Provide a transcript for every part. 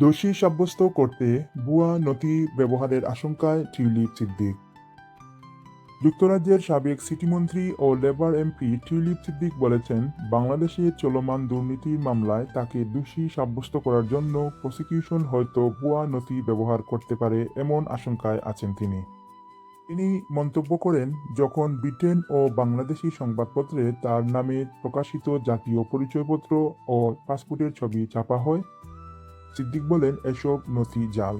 দোষী সাব্যস্ত করতে ভুয়া নথি ব্যবহারের আশঙ্কায় টিউলিপ সিদ্দিক। যুক্তরাজ্যের সাবেক সিটিমন্ত্রী ও লেবার এমপি টিউলিপ সিদ্দিক বলেছেন, বাংলাদেশে চলমান দুর্নীতির মামলায় তাকে দোষী সাব্যস্ত করার জন্য প্রসিকিউশন হয়তো ভুয়া নথি ব্যবহার করতে পারে এমন আশঙ্কায় আছেন তিনি। তিনি মন্তব্য করেন, যখন ব্রিটেন ও বাংলাদেশি সংবাদপত্রে তার নামে প্রকাশিত জাতীয় পরিচয়পত্র ও পাসপোর্টের ছবি ছাপা হয় সিদ্দিক বলেন, এসব নথি জাল।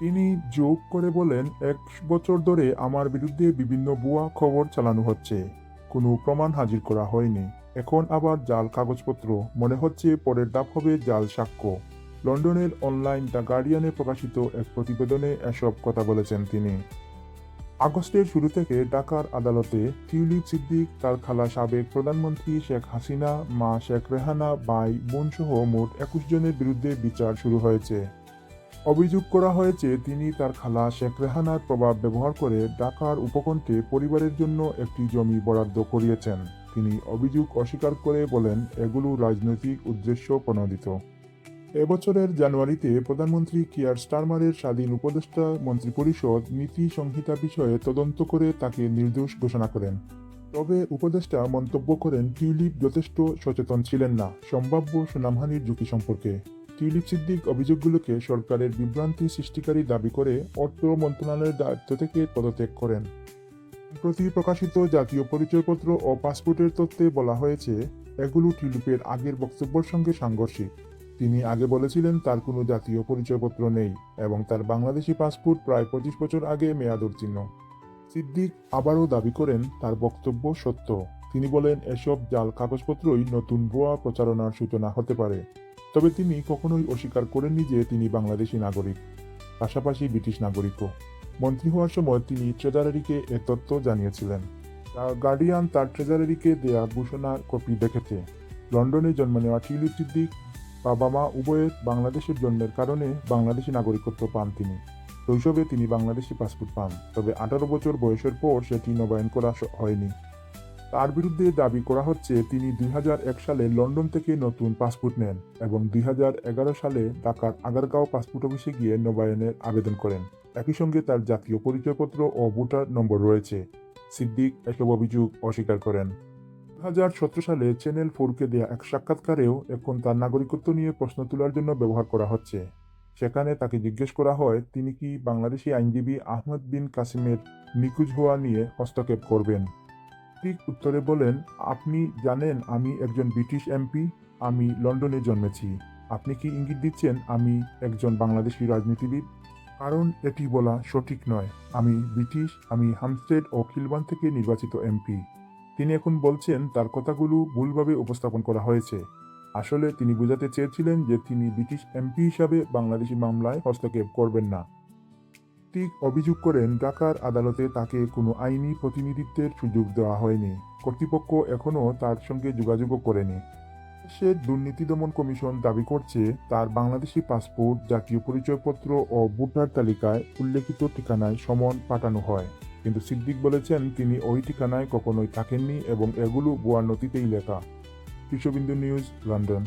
তিনি যোগ করে বলেন, এক বছর ধরে আমার বিরুদ্ধে বিভিন্ন ভুয়া খবর চালানো হচ্ছে। কোনো প্রমাণ হাজির করা হয়নি। এখন আবার জাল কাগজপত্র। মনে হচ্ছে পরের ধাপ হবে জাল সাক্ষ্য। লন্ডনের অনলাইন দ্য গার্ডিয়ানে প্রকাশিত এক প্রতিবেদনে এসব কথা বলেছেন তিনি। আগস্টের শুরু থেকে ঢাকার আদালতে টিউলিপ সিদ্দিক, তার খালা সাবেক প্রধানমন্ত্রী শেখ হাসিনা, মা শেখ রেহানা বাই বোনসহ মোট একুশ জনের বিরুদ্ধে বিচার শুরু হয়েছে। অভিযোগ করা হয়েছে, তিনি তার খালা শেখ রেহানার প্রভাব ব্যবহার করে ঢাকার উপকণ্ঠে পরিবারের জন্য একটি জমি বরাদ্দ করিয়েছেন। তিনি অভিযোগ অস্বীকার করে বলেন, এগুলো রাজনৈতিক উদ্দেশ্য প্রণোদিত। এবছরের জানুয়ারিতে প্রধানমন্ত্রী কিয়ার স্টারমারের স্বাধীন উপদেষ্টা মন্ত্রিপরিষদ নীতি সংহিতা বিষয়ে তদন্ত করে তাকে নির্দোষ ঘোষণা করেন। তবে উপদেষ্টা মন্তব্য করেন, টিউলিপ যথেষ্ট সচেতন ছিলেন না। সম্ভাব্য সুনামহানির ঝুঁকি সম্পর্কে। টিউলিপ সিদ্দিক অভিযোগগুলোকে সরকারের বিভ্রান্তি সৃষ্টিকারী দাবি করে অর্থ মন্ত্রণালয়ের দায়িত্ব থেকে পদত্যাগ করেন। প্রতি প্রকাশিত জাতীয় পরিচয়পত্র ও পাসপোর্টের তথ্যে বলা হয়েছে, এগুলো টিউলিপের আগের বক্তব্যের সঙ্গে সাংঘর্ষিক। তিনি আগে বলেছিলেন তার কোনো জাতীয় পরিচয়পত্র নেই এবং তার বাংলাদেশি পাসপোর্ট প্রায় পঁচিশ বছর আগে মেয়াদ উত্তীর্ণ সিদ্দিক আবারও দাবি করেন তার বক্তব্য সত্য। তিনি বলেন, এসব জাল কাগজপত্রই নতুন ভুয়া প্রচারণার সূচনা হতে পারে। তবে তিনি কখনোই অস্বীকার করেননি যে তিনি বাংলাদেশি নাগরিক, পাশাপাশি ব্রিটিশ নাগরিকও। মন্ত্রী হওয়ার সময় তিনি ট্রেজারারিকে এ তথ্য জানিয়েছিলেন। গার্ডিয়ান তার ট্রেজারারিকে দেয়া ঘোষণার কপি দেখেছে। লন্ডনে জন্ম নেওয়া টিউলিপ সিদ্দিক বাবা মা উভয়ের বাংলাদেশের জন্মের কারণে বাংলাদেশি নাগরিকত্ব পান তিনি। শৈশবে তিনি বাংলাদেশি পাসপোর্ট পান, তবে আঠারো বছর বয়সের পর সেটি নবায়ন করা হয়নি। তার বিরুদ্ধে দাবি করা হচ্ছে, তিনি দুই হাজার এক সালে লন্ডন থেকে নতুন পাসপোর্ট নেন এবং দুই হাজার এগারো সালে ঢাকার আগারগাঁও পাসপোর্ট অফিসে গিয়ে নবায়নের আবেদন করেন। একই সঙ্গে তার জাতীয় পরিচয়পত্র ও ভোটার নম্বর রয়েছে। সিদ্দিক এসব অভিযোগ অস্বীকার করেন। দু হাজার সতেরো সালে চ্যানেল ফোরকে দেয়া এক সাক্ষাৎকারেও এখন তার নাগরিকত্ব নিয়ে প্রশ্ন তোলার জন্য ব্যবহার করা হচ্ছে। সেখানে তাকে জিজ্ঞেস করা হয়, তিনি কি বাংলাদেশি আইনজীবী আহমদ বিন কাসিমের নিখোঁজ হওয়া নিয়ে হস্তক্ষেপ করবেন? ঠিক উত্তরে বলেন, আপনি জানেন আমি একজন ব্রিটিশ এমপি, আমি লন্ডনে জন্মেছি। আপনি কি ইঙ্গিত দিচ্ছেন আমি একজন বাংলাদেশি রাজনীতিবিদ? কারণ এটি বলা সঠিক নয়। আমি ব্রিটিশ, আমি হামস্টেড ও খিলবান থেকে নির্বাচিত এমপি। তিনি এখন বলছেন, তার কথাগুলো ভুলভাবে উপস্থাপন করা হয়েছে। আসলে তিনি বোঝাতে চেয়েছিলেন যে তিনি ব্রিটিশ এমপি হিসাবে বাংলাদেশি মামলায় হস্তক্ষেপ করবেন না। ঠিক অভিযোগ করেন, ঢাকার আদালতে তাকে কোনো আইনি প্রতিনিধিত্বের সুযোগ দেওয়া হয়নি। কর্তৃপক্ষ এখনও তার সঙ্গে যোগাযোগও করেনি। সে দুর্নীতি দমন কমিশন দাবি করছে, তার বাংলাদেশি পাসপোর্ট, জাতীয় পরিচয়পত্র ও ভোটার তালিকায় উল্লেখিত ঠিকানায় সমন পাঠানো হয়। কিন্তু সিদ্দিক বলেছেন তিনি ওই ঠিকানায় কখনোই থাকেননি এবং এগুলো গোয়ার নথিতেই লেখা। শিশুবিন্দু নিউজ, লন্ডন।